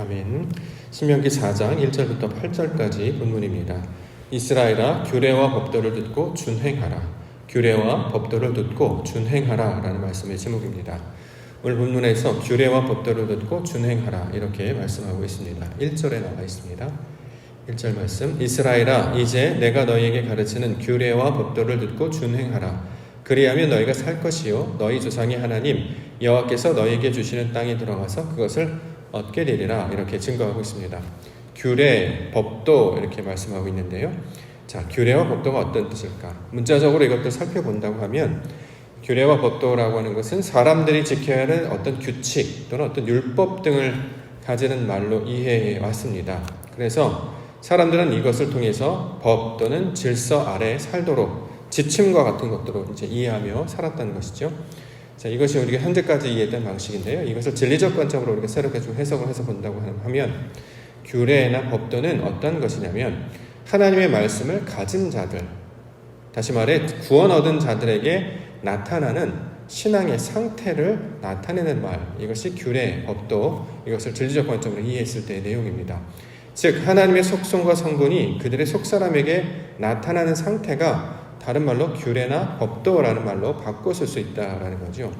아멘. 신명기 4장 1절부터 8절까지 본문입니다. 이스라엘아 규례와 법도를 듣고 준행하라. 규례와 법도를 듣고 준행하라라는 말씀의 제목입니다. 오늘 본문에서 규례와 법도를 듣고 준행하라 이렇게 말씀하고 있습니다. 1절에 나와 있습니다. 1절 말씀 이스라엘아 이제 내가 너희에게 가르치는 규례와 법도를 듣고 준행하라. 그리하면 너희가 살 것이요 너희 조상의 하나님 여호와께서 너희에게 주시는 땅에 들어가서 그것을 얻게 되리라 이렇게 증거하고 있습니다. 규례, 법도 이렇게 말씀하고 있는데요. 자, 규례와 법도가 어떤 뜻일까? 문자적으로 이것들 살펴본다고 하면 규례와 법도라고 하는 것은 사람들이 지켜야 하는 어떤 규칙 또는 어떤 율법 등을 가지는 말로 이해해 왔습니다. 그래서 사람들은 이것을 통해서 법 또는 질서 아래 살도록 지침과 같은 것들로 이제 이해하며 살았다는 것이죠. 자, 이것이 우리가 현재까지 이해했던 방식인데요. 이것을 진리적 관점으로 우리가 새롭게 좀 해석을 해서 본다고 하면 규례나 법도는 어떤 것이냐면 하나님의 말씀을 가진 자들, 다시 말해 구원 얻은 자들에게 나타나는 신앙의 상태를 나타내는 말, 이것이 규례, 법도, 이것을 진리적 관점으로 이해했을 때의 내용입니다. 즉 하나님의 속성과 성분이 그들의 속사람에게 나타나는 상태가 다른 말로 규례나 법도라는 말로 바꿔 쓸 수 있다라는 거죠.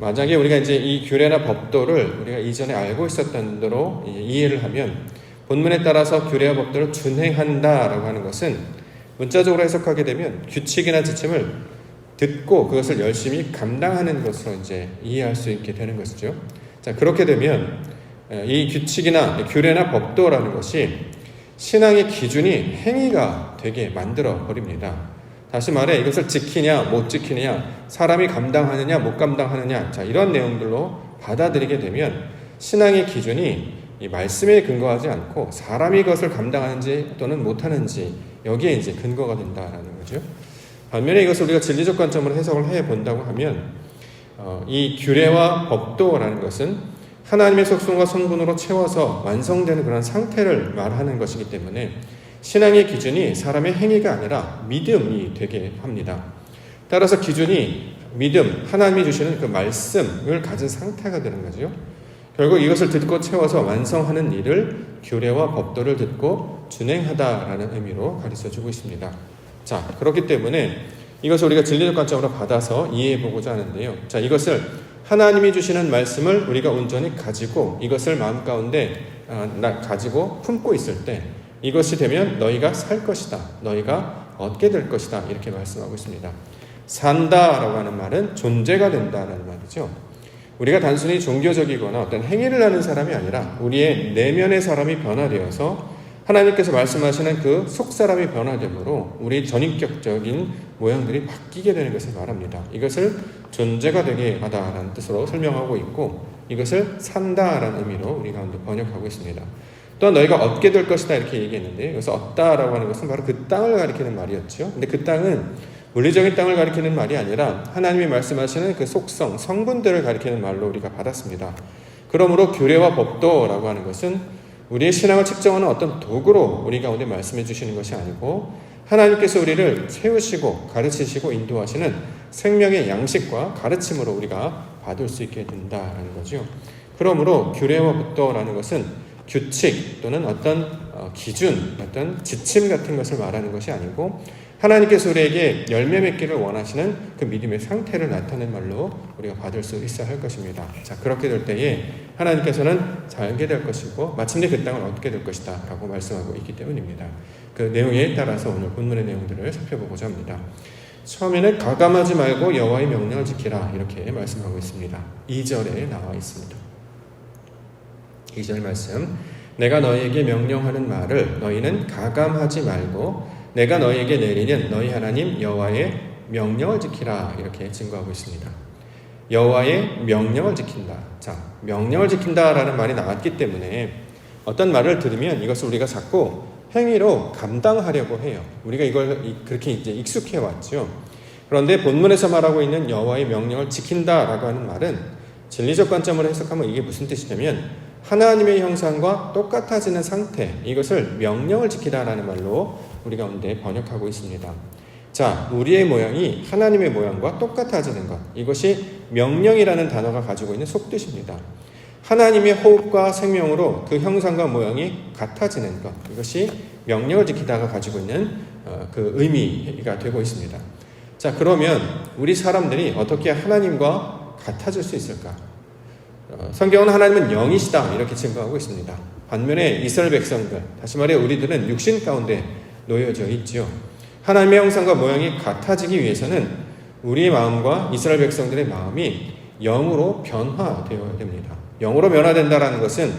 만약에 우리가 이제 이 규례나 법도를 우리가 이전에 알고 있었던 대로 이해를 하면 본문에 따라서 규례와 법도를 준행한다라고 하는 것은 문자적으로 해석하게 되면 규칙이나 지침을 듣고 그것을 열심히 감당하는 것으로 이제 이해할 수 있게 되는 것이죠. 자, 그렇게 되면 이 규칙이나 규례나 법도라는 것이 신앙의 기준이 행위가 되게 만들어 버립니다. 다시 말해 이것을 지키냐 못 지키느냐 사람이 감당하느냐 못 감당하느냐 자 이런 내용들로 받아들이게 되면 신앙의 기준이 이 말씀에 근거하지 않고 사람이 그것을 감당하는지 또는 못하는지 여기에 이제 근거가 된다라는 거죠. 반면에 이것을 우리가 진리적 관점으로 해석을 해 본다고 하면 어, 이 규례와 법도라는 것은 하나님의 속성과 성분으로 채워서 완성되는 그런 상태를 말하는 것이기 때문에 신앙의 기준이 사람의 행위가 아니라 믿음이 되게 합니다. 따라서 기준이 믿음, 하나님이 주시는 그 말씀을 가진 상태가 되는 거죠. 결국 이것을 듣고 채워서 완성하는 일을 규례와 법도를 듣고 준행하다라는 의미로 가르쳐 주고 있습니다. 자, 그렇기 때문에 이것을 우리가 진리적 관점으로 받아서 이해해 보고자 하는데요. 자, 이것을 하나님이 주시는 말씀을 우리가 온전히 가지고 이것을 마음 가운데 가지고 품고 있을 때 이것이 되면 너희가 살 것이다. 너희가 얻게 될 것이다. 이렇게 말씀하고 있습니다. 산다라고 하는 말은 존재가 된다는 말이죠. 우리가 단순히 종교적이거나 어떤 행위를 하는 사람이 아니라 우리의 내면의 사람이 변화되어서 하나님께서 말씀하시는 그 속사람이 변화되므로 우리 전인격적인 모양들이 바뀌게 되는 것을 말합니다. 이것을 존재가 되게 하다라는 뜻으로 설명하고 있고 이것을 산다라는 의미로 우리 가운데 번역하고 있습니다. 또한 너희가 얻게 될 것이다 이렇게 얘기했는데 여기서 얻다라고 하는 것은 바로 그 땅을 가리키는 말이었죠. 근데 그 땅은 물리적인 땅을 가리키는 말이 아니라 하나님이 말씀하시는 그 속성, 성분들을 가리키는 말로 우리가 받았습니다. 그러므로 규례와 법도라고 하는 것은 우리의 신앙을 측정하는 어떤 도구로 우리 가운데 말씀해 주시는 것이 아니고 하나님께서 우리를 세우시고 가르치시고 인도하시는 생명의 양식과 가르침으로 우리가 받을 수 있게 된다라는 거죠. 그러므로 규례와 법도라는 것은 규칙 또는 어떤 기준, 어떤 지침 같은 것을 말하는 것이 아니고 하나님께서 우리에게 열매 맺기를 원하시는 그 믿음의 상태를 나타낸 말로 우리가 받을 수 있어야 할 것입니다. 자, 그렇게 될 때에 하나님께서는 살게 될 것이고 마침내 그 땅을 얻게 될 것이다 라고 말씀하고 있기 때문입니다. 그 내용에 따라서 오늘 본문의 내용들을 살펴보고자 합니다. 처음에는 가감하지 말고 여호와의 명령을 지키라 이렇게 말씀하고 있습니다. 2절에 나와 있습니다. 2절 말씀 내가 너희에게 명령하는 말을 너희는 가감하지 말고 내가 너희에게 내리는 너희 하나님 여호와의 명령을 지키라 이렇게 증거하고 있습니다. 여호와의 명령을 지킨다. 자, 명령을 지킨다라는 말이 나왔기 때문에 어떤 말을 들으면 이것을 우리가 자꾸 행위로 감당하려고 해요. 우리가 이걸 그렇게 이제 익숙해 왔죠. 그런데 본문에서 말하고 있는 여호와의 명령을 지킨다라고 하는 말은 진리적 관점으로 해석하면 이게 무슨 뜻이냐면 하나님의 형상과 똑같아지는 상태, 이것을 명령을 지키다라는 말로 우리 가운데 번역하고 있습니다. 자, 우리의 모양이 하나님의 모양과 똑같아지는 것. 이것이 명령이라는 단어가 가지고 있는 속뜻입니다. 하나님의 호흡과 생명으로 그 형상과 모양이 같아지는 것. 이것이 명령을 지키다가 가지고 있는 어, 그 의미가 되고 있습니다. 자, 그러면 우리 사람들이 어떻게 하나님과 같아질 수 있을까? 어, 성경은 하나님은 영이시다 이렇게 증거하고 있습니다. 반면에 이스라엘 백성들, 다시 말해 우리들은 육신 가운데 놓여져 있지요. 하나님의 형상과 모양이 같아지기 위해서는 우리의 마음과 이스라엘 백성들의 마음이 영으로 변화되어야 됩니다. 영으로 변화된다라는 것은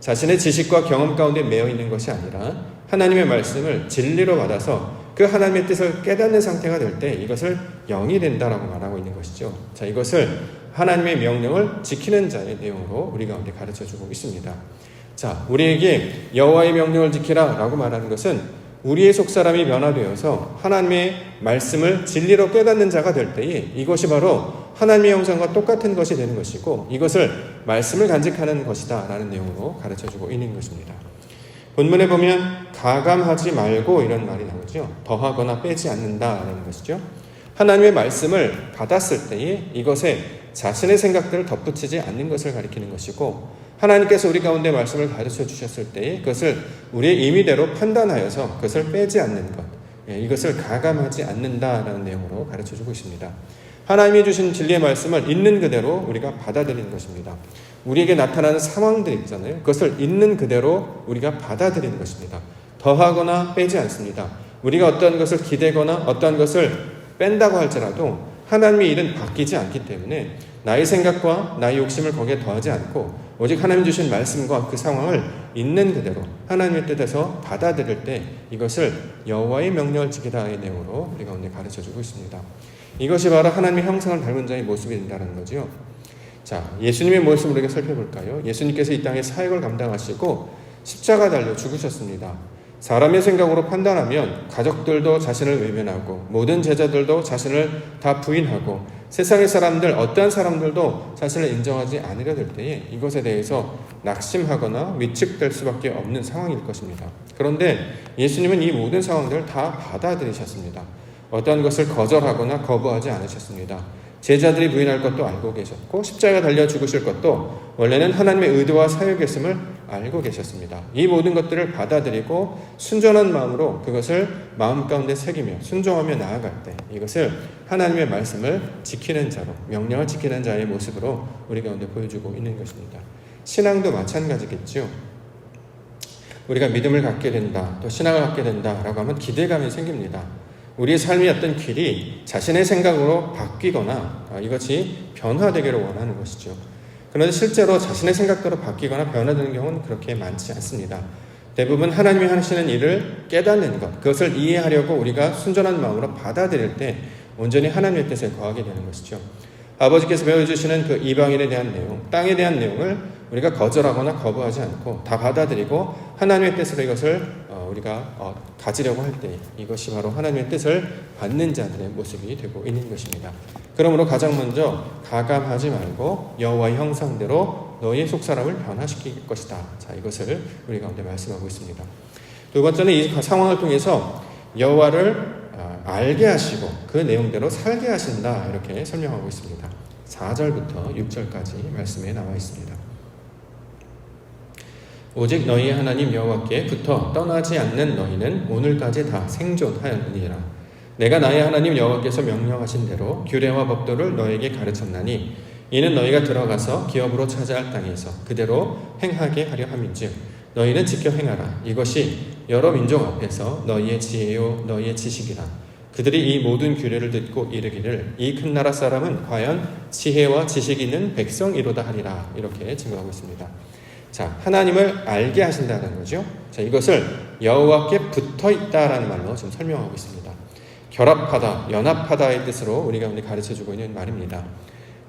자신의 지식과 경험 가운데 매여 있는 것이 아니라 하나님의 말씀을 진리로 받아서 그 하나님의 뜻을 깨닫는 상태가 될 때 이것을 영이 된다라고 말하고 있는 것이죠. 자, 이것을 하나님의 명령을 지키는 자의 내용으로 우리 가운데 가르쳐 주고 있습니다. 자, 우리에게 여호와의 명령을 지키라라고 말하는 것은 우리의 속 사람이 변화되어서 하나님의 말씀을 진리로 깨닫는 자가 될 때에 이것이 바로 하나님의 형상과 똑같은 것이 되는 것이고 이것을 말씀을 간직하는 것이다라는 내용으로 가르쳐 주고 있는 것입니다. 본문에 보면 가감하지 말고 이런 말이 나오죠. 더하거나 빼지 않는다라는 것이죠. 하나님의 말씀을 받았을 때에 이것에 자신의 생각들을 덧붙이지 않는 것을 가리키는 것이고 하나님께서 우리 가운데 말씀을 가르쳐 주셨을 때에 그것을 우리의 임의대로 판단하여서 그것을 빼지 않는 것 예, 이것을 가감하지 않는다라는 내용으로 가르쳐 주고 있습니다. 하나님이 주신 진리의 말씀을 있는 그대로 우리가 받아들이는 것입니다. 우리에게 나타나는 상황들 있잖아요. 그것을 있는 그대로 우리가 받아들이는 것입니다. 더하거나 빼지 않습니다. 우리가 어떤 것을 기대거나 어떤 것을 뺀다고 할지라도 하나님의 일은 바뀌지 않기 때문에 나의 생각과 나의 욕심을 거기에 더하지 않고 오직 하나님 주신 말씀과 그 상황을 있는 그대로 하나님의 뜻에서 받아들일 때 이것을 여호와의 명령을 지키다의 내용으로 우리 가운데 가르쳐 주고 있습니다. 이것이 바로 하나님의 형상을 닮은 자의 모습이 된다는 거죠. 자, 예수님의 모습을 우리가 살펴볼까요? 예수님께서 이 땅에 사역을 감당하시고 십자가 달려 죽으셨습니다. 사람의 생각으로 판단하면 가족들도 자신을 외면하고 모든 제자들도 자신을 다 부인하고 세상의 사람들 어떠한 사람들도 자신을 인정하지 않으려 될 때에 이것에 대해서 낙심하거나 위축될 수밖에 없는 상황일 것입니다. 그런데 예수님은 이 모든 상황들을 다 받아들이셨습니다. 어떠한 것을 거절하거나 거부하지 않으셨습니다. 제자들이 부인할 것도 알고 계셨고 십자가 달려 죽으실 것도 원래는 하나님의 의도와 사역이었음을 알고 계셨습니다. 이 모든 것들을 받아들이고 순전한 마음으로 그것을 마음 가운데 새기며 순종하며 나아갈 때 이것을 하나님의 말씀을 지키는 자로 명령을 지키는 자의 모습으로 우리 가운데 보여주고 있는 것입니다. 신앙도 마찬가지겠죠. 우리가 믿음을 갖게 된다, 또 신앙을 갖게 된다라고 하면 기대감이 생깁니다. 우리의 삶의 어떤 길이 자신의 생각으로 바뀌거나 아, 이것이 변화되기를 원하는 것이죠. 그런데 실제로 자신의 생각대로 바뀌거나 변화되는 경우는 그렇게 많지 않습니다. 대부분 하나님이 하시는 일을 깨닫는 것, 그것을 이해하려고 우리가 순전한 마음으로 받아들일 때 온전히 하나님의 뜻에 거하게 되는 것이죠. 아버지께서 배워주시는 그 이방인에 대한 내용, 땅에 대한 내용을 우리가 거절하거나 거부하지 않고 다 받아들이고 하나님의 뜻으로 이것을 어, 우리가 어, 가지려고 할 때 이것이 바로 하나님의 뜻을 받는 자들의 모습이 되고 있는 것입니다. 그러므로 가장 먼저 가감하지 말고 여호와의 형상대로 너희의 속사람을 변화시킬 것이다. 자 이것을 우리 가운데 말씀하고 있습니다. 두 번째는 이 상황을 통해서 여호와를 어, 알게 하시고 그 내용대로 살게 하신다 이렇게 설명하고 있습니다. 4절부터 6절까지 말씀에 나와 있습니다. 오직 너희 하나님 여호와께 붙어 떠나지 않는 너희는 오늘까지 다 생존하였느니라. 내가 나의 하나님 여호와께서 명령하신 대로 규례와 법도를 너에게 가르쳤나니 이는 너희가 들어가서 기업으로 차지할 땅에서 그대로 행하게 하려 함인즉 너희는 지켜 행하라. 이것이 여러 민족 앞에서 너희의 지혜요 너희의 지식이라. 그들이 이 모든 규례를 듣고 이르기를 이 큰 나라 사람은 과연 지혜와 지식이 있는 백성이로다 하리라. 이렇게 증거하고 있습니다. 자, 하나님을 알게 하신다는 거죠. 자, 이것을 여호와께 붙어 있다라는 말로 지금 설명하고 있습니다. 결합하다, 연합하다의 뜻으로 우리가 오늘 가르쳐 주고 있는 말입니다.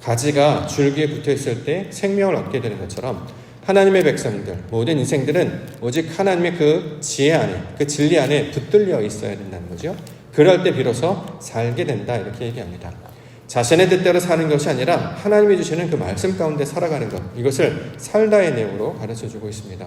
가지가 줄기에 붙어 있을 때 생명을 얻게 되는 것처럼 하나님의 백성들, 모든 인생들은 오직 하나님의 그 지혜 안에, 그 진리 안에 붙들려 있어야 된다는 거죠. 그럴 때 비로소 살게 된다. 이렇게 얘기합니다. 자신의 뜻대로 사는 것이 아니라 하나님이 주시는 그 말씀 가운데 살아가는 것. 이것을 살다의 내용으로 가르쳐 주고 있습니다.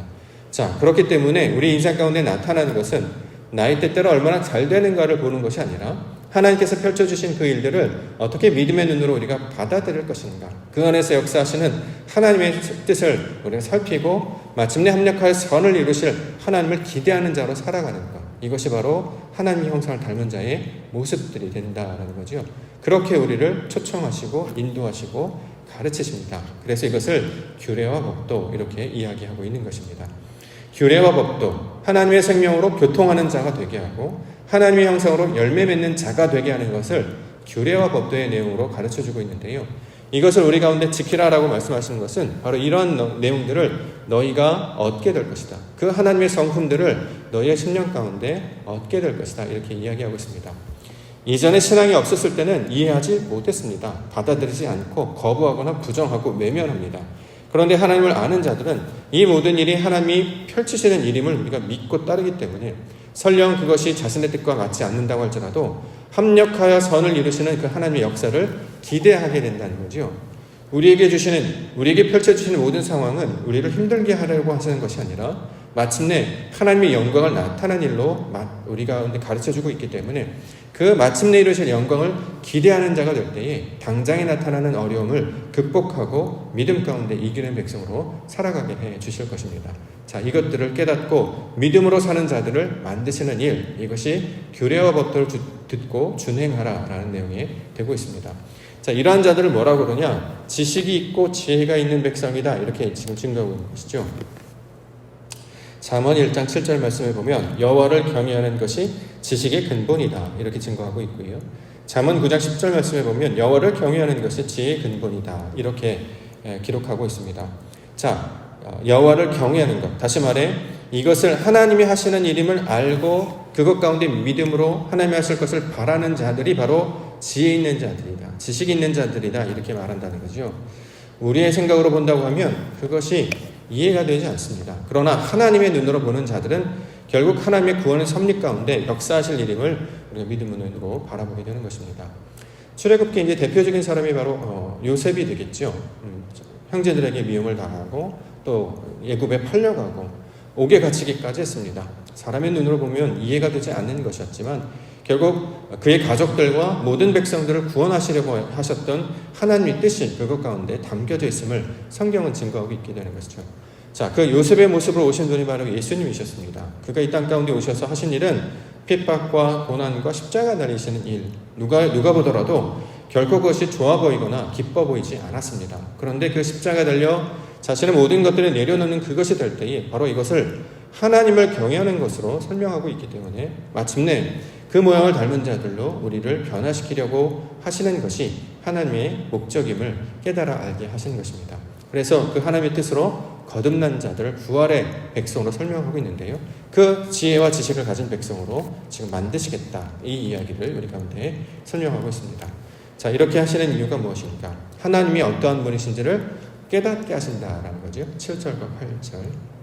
자, 그렇기 때문에 우리 인생 가운데 나타나는 것은 나의 뜻대로 얼마나 잘 되는가를 보는 것이 아니라 하나님께서 펼쳐주신 그 일들을 어떻게 믿음의 눈으로 우리가 받아들일 것인가. 그 안에서 역사하시는 하나님의 뜻을 우리가 살피고 마침내 합력하여 선을 이루실 하나님을 기대하는 자로 살아가는 것. 이것이 바로 하나님의 형상을 닮은 자의 모습들이 된다라는 거죠. 그렇게 우리를 초청하시고 인도하시고 가르치십니다. 그래서 이것을 규례와 법도 이렇게 이야기하고 있는 것입니다. 규례와 법도 하나님의 생명으로 교통하는 자가 되게 하고 하나님의 형상으로 열매 맺는 자가 되게 하는 것을 규례와 법도의 내용으로 가르쳐 주고 있는데요. 이것을 우리 가운데 지키라라고 말씀하시는 것은 바로 이런 내용들을 너희가 얻게 될 것이다. 그 하나님의 성품들을 너희의 심령 가운데 얻게 될 것이다. 이렇게 이야기하고 있습니다. 이전에 신앙이 없었을 때는 이해하지 못했습니다. 받아들이지 않고 거부하거나 부정하고 외면합니다. 그런데 하나님을 아는 자들은 이 모든 일이 하나님이 펼치시는 일임을 우리가 믿고 따르기 때문에 설령 그것이 자신의 뜻과 맞지 않는다고 할지라도 합력하여 선을 이루시는 그 하나님의 역사를 기대하게 된다는 거죠. 우리에게 주시는, 우리에게 펼쳐주시는 모든 상황은 우리를 힘들게 하려고 하시는 것이 아니라 마침내 하나님의 영광을 나타낸 일로 우리 가운데 가르쳐 주고 있기 때문에 그 마침내 이루실 영광을 기대하는 자가 될 때에 당장에 나타나는 어려움을 극복하고 믿음 가운데 이기는 백성으로 살아가게 해 주실 것입니다. 자, 이것들을 깨닫고 믿음으로 사는 자들을 만드시는 일, 이것이 규례와 법도를 주, 듣고 준행하라 라는 내용이 되고 있습니다. 자, 이러한 자들을 뭐라고 그러냐? 지식이 있고 지혜가 있는 백성이다. 이렇게 지금 증거하고 있는 것이죠. 잠언 1장 7절 말씀에 보면 여호와를 경외하는 것이 지식의 근본이다. 이렇게 증거하고 있고요. 잠언 9장 10절 말씀에 보면 여호와를 경외하는 것이 지혜의 근본이다. 이렇게 기록하고 있습니다. 자, 어, 여호와를 경외하는 것. 다시 말해 이것을 하나님이 하시는 일임을 알고 그것 가운데 믿음으로 하나님이 하실 것을 바라는 자들이 바로 지혜 있는 자들이다. 지식 있는 자들이다. 이렇게 말한다는 거죠. 우리의 생각으로 본다고 하면 그것이 이해가 되지 않습니다. 그러나 하나님의 눈으로 보는 자들은 결국 하나님의 구원의 섭리 가운데 역사하실 일임을 우리가 믿음의 눈으로 바라보게 되는 것입니다. 출애굽기 이제 대표적인 사람이 바로 어, 요셉이 되겠죠. 음, 형제들에게 미움을 당하고 또 예굽에 팔려가고 옥에 갇히기까지 했습니다. 사람의 눈으로 보면 이해가 되지 않는 것이었지만 결국 그의 가족들과 모든 백성들을 구원하시려고 하셨던 하나님의 뜻이 그것 가운데 담겨져 있음을 성경은 증거하고 있게 되는 것이죠. 자, 그 요셉의 모습으로 오신 분이 바로 예수님이셨습니다. 그가 이 땅 가운데 오셔서 하신 일은 핍박과 고난과 십자가 달리시는 일. 누가 누가 보더라도 결코 그것이 좋아 보이거나 기뻐 보이지 않았습니다. 그런데 그 십자가 달려 자신의 모든 것들을 내려놓는 그것이 될 때에 바로 이것을 하나님을 경외하는 것으로 설명하고 있기 때문에 마침내 그 모양을 닮은 자들로 우리를 변화시키려고 하시는 것이 하나님의 목적임을 깨달아 알게 하시는 것입니다. 그래서 그 하나님의 뜻으로 거듭난 자들을 부활의 백성으로 설명하고 있는데요. 그 지혜와 지식을 가진 백성으로 지금 만드시겠다. 이 이야기를 우리 가운데 설명하고 있습니다. 자, 이렇게 하시는 이유가 무엇입니까? 하나님이 어떠한 분이신지를 깨닫게 하신다라는 거죠. 7절과 8절.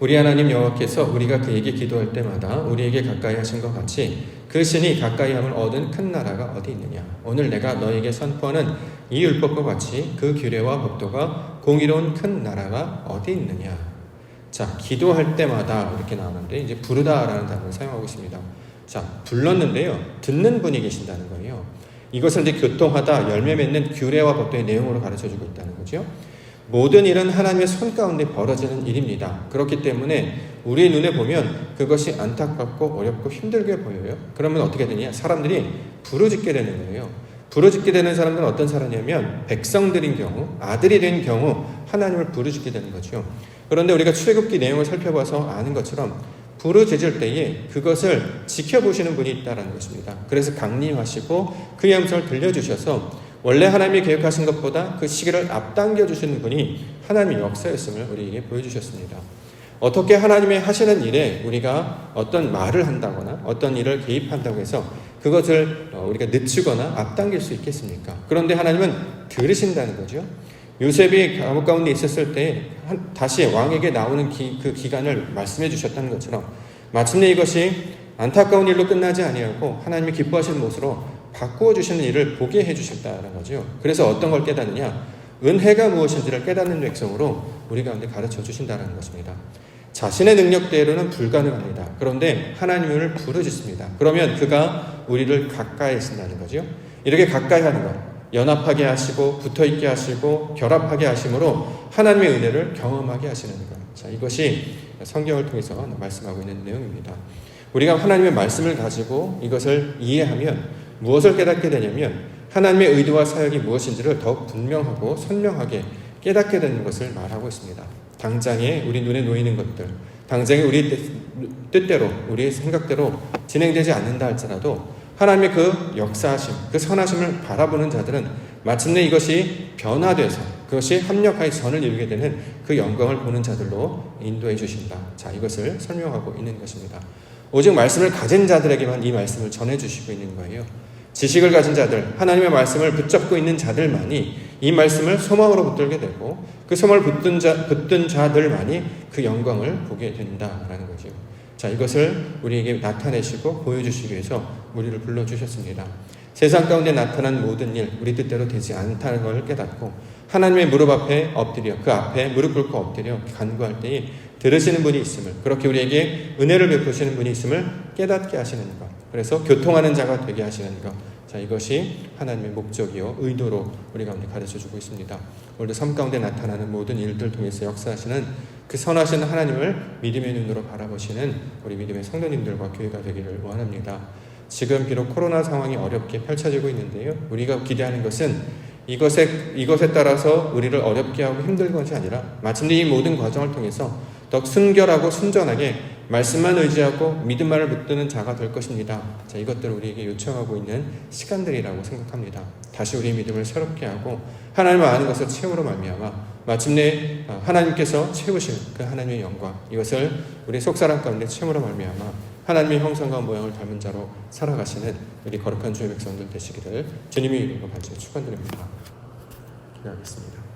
우리 하나님 여호와께서 우리가 그에게 기도할 때마다 우리에게 가까이 하신 것 같이 그 신이 가까이 함을 얻은 큰 나라가 어디 있느냐? 오늘 내가 너에게 선포하는 이 율법과 같이 그 규례와 법도가 공의로운 큰 나라가 어디 있느냐? 자 기도할 때마다 이렇게 나오는데 이제 부르다라는 단어를 사용하고 있습니다. 자 불렀는데요. 듣는 분이 계신다는 거예요. 이것을 이제 교통하다 열매 맺는 규례와 법도의 내용으로 가르쳐 주고 있다는 거죠 모든 일은 하나님의 손 가운데 벌어지는 일입니다. 그렇기 때문에 우리의 눈에 보면 그것이 안타깝고 어렵고 힘들게 보여요. 그러면 어떻게 되냐? 사람들이 부르짖게 되는 거예요. 부르짖게 되는 사람들은 어떤 사람이냐면 백성들인 경우, 아들이 된 경우 하나님을 부르짖게 되는 거죠. 그런데 우리가 출애굽기 내용을 살펴봐서 아는 것처럼 부르짖을 때에 그것을 지켜보시는 분이 있다는 것입니다. 그래서 강림하시고 그의 음성을 들려주셔서 원래 하나님이 계획하신 것보다 그 시기를 앞당겨 주시는 분이 하나님의 역사였음을 우리에게 보여주셨습니다. 어떻게 하나님의 하시는 일에 우리가 어떤 말을 한다거나 어떤 일을 개입한다고 해서 그것을 어, 우리가 늦추거나 앞당길 수 있겠습니까? 그런데 하나님은 들으신다는 거죠. 요셉이 감옥 가운데 있었을 때 다시 왕에게 나오는 기, 그 기간을 말씀해 주셨다는 것처럼 마침내 이것이 안타까운 일로 끝나지 아니하고 하나님이 기뻐하시는 모습으로 바꾸어 주시는 일을 보게 해 주셨다는 거죠. 그래서 어떤 걸 깨닫느냐? 은혜가 무엇인지를 깨닫는 백성으로 우리 가운데 가르쳐 주신다는 것입니다. 자신의 능력대로는 불가능합니다. 그런데 하나님을 부르짖습니다. 그러면 그가 우리를 가까이 하신다는 거죠. 이렇게 가까이 하는 것, 연합하게 하시고 붙어 있게 하시고 결합하게 하심으로 하나님의 은혜를 경험하게 하시는 것. 자, 이것이 성경을 통해서 말씀하고 있는 내용입니다. 우리가 하나님의 말씀을 가지고 이것을 이해하면 무엇을 깨닫게 되냐면 하나님의 의도와 사역이 무엇인지를 더욱 분명하고 선명하게 깨닫게 되는 것을 말하고 있습니다. 당장에 우리 눈에 놓이는 것들, 당장에 우리 뜻- 뜻대로, 우리의 생각대로 진행되지 않는다 할지라도 하나님의 그 역사하심, 그 선하심을 바라보는 자들은 마침내 이것이 변화돼서 그것이 합력하여 선을 이루게 되는 그 영광을 보는 자들로 인도해 주신다. 자, 이것을 설명하고 있는 것입니다. 오직 말씀을 가진 자들에게만 이 말씀을 전해 주시고 있는 거예요. 지식을 가진 자들, 하나님의 말씀을 붙잡고 있는 자들만이 이 말씀을 소망으로 붙들게 되고 그 소망을 붙든 자, 붙든 자들만이 그 영광을 보게 된다라는 거죠. 자, 이것을 우리에게 나타내시고 보여주시기 위해서 우리를 불러주셨습니다. 세상 가운데 나타난 모든 일, 우리 뜻대로 되지 않다는 걸 깨닫고 하나님의 무릎 앞에 엎드려 그 앞에 무릎 꿇고 엎드려 간구할 때에 들으시는 분이 있음을 그렇게 우리에게 은혜를 베푸시는 분이 있음을 깨닫게 하시는 것. 그래서 교통하는 자가 되게 하시는 것. 자, 이것이 하나님의 목적이요 의도로 우리 가운데 가르쳐 주고 있습니다. 오늘도 삶 가운데 나타나는 모든 일들 통해서 역사하시는 그 선하신 하나님을 믿음의 눈으로 바라보시는 우리 믿음의 성도님들과 교회가 되기를 원합니다. 지금 비록 코로나 상황이 어렵게 펼쳐지고 있는데요. 우리가 기대하는 것은 이것에 이것에 따라서 우리를 어렵게 하고 힘든 것이 아니라 마침내 이 모든 과정을 통해서 더 순결하고 순전하게 말씀만 의지하고 믿음만을 붙드는 자가 될 것입니다. 자, 이것들을 우리에게 요청하고 있는 시간들이라고 생각합니다. 다시 우리의 믿음을 새롭게 하고 하나님을 아는 것을 채우로 말미암아 마침내 어, 하나님께서 채우시는 그 하나님의 영광 이것을 우리 속사람 가운데 채우로 말미암아 하나님의 형상과 모양을 닮은 자로 살아가시는 우리 거룩한 주의 백성들 되시기를 주님의 이름으로 간절히 축원드립니다. 기도하겠습니다.